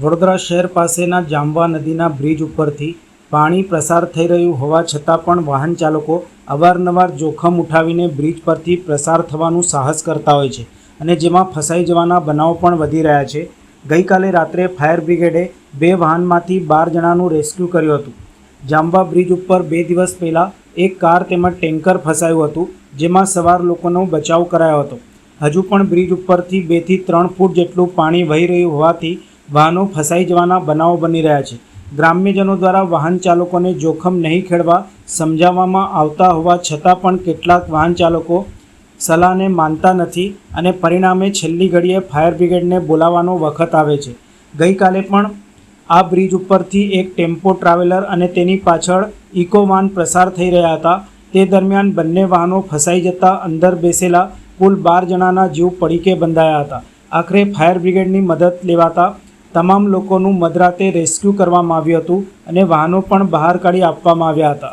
વડોદરા શહેર પાસેના જામવા નદીના બ્રિજ ઉપરથી પાણી પ્રસાર થઈ રહ્યું હોવા છતાં પણ વાહન ચાલકો અવારનવાર જોખમ ઉઠાવીને બ્રિજ પરથી પ્રસાર થવાનું સાહસ કરતા હોય છે અને જેમાં ફસાઈ જવાના બનાવો પણ વધી રહ્યા છે. ગઈકાલે રાત્રે ફાયર બ્રિગેડે બે વાહનમાંથી બાર જણાનું રેસ્ક્યુ કર્યું હતું. જાંબા બ્રિજ ઉપર બે દિવસ પહેલાં એક કાર તેમજ ટેન્કર ફસાયું હતું, જેમાં સવાર લોકોનો બચાવ કરાયો હતો. હજુ પણ બ્રિજ ઉપરથી બેથી ત્રણ ફૂટ જેટલું પાણી વહી રહ્યું હોવાથી વાહનો ફસાઈ જવાના બનાવો બની રહ્યા છે. ગ્રામ્યજનો દ્વારા વાહન ચાલકોને જોખમ નહીં ખેડવા સમજાવવામાં આવતા હોવા છતાં પણ કેટલાક વાહન ચાલકો સલાહને માનતા નથી અને પરિણામે છેલ્લી ઘડીએ ફાયર બ્રિગેડને બોલાવવાનો વખત આવે છે. ગઈકાલે પણ આ બ્રિજ ઉપરથી એક ટેમ્પો ટ્રાવેલર અને તેની પાછળ ઇકો વાન પ્રસાર થઈ રહ્યા હતા. તે દરમિયાન બંને વાહનો ફસાઈ જતા અંદર બેસેલા કુલ બાર જણાના જીવ પડીકે બંધાયા હતા. આખરે ફાયર બ્રિગેડની મદદ લેવાતા તમામ લોકોનું મધરાતે રેસ્ક્યુ કરવામાં આવ્યું હતું અને વાહનો પણ બહાર કાઢી આપવામાં આવ્યા હતા.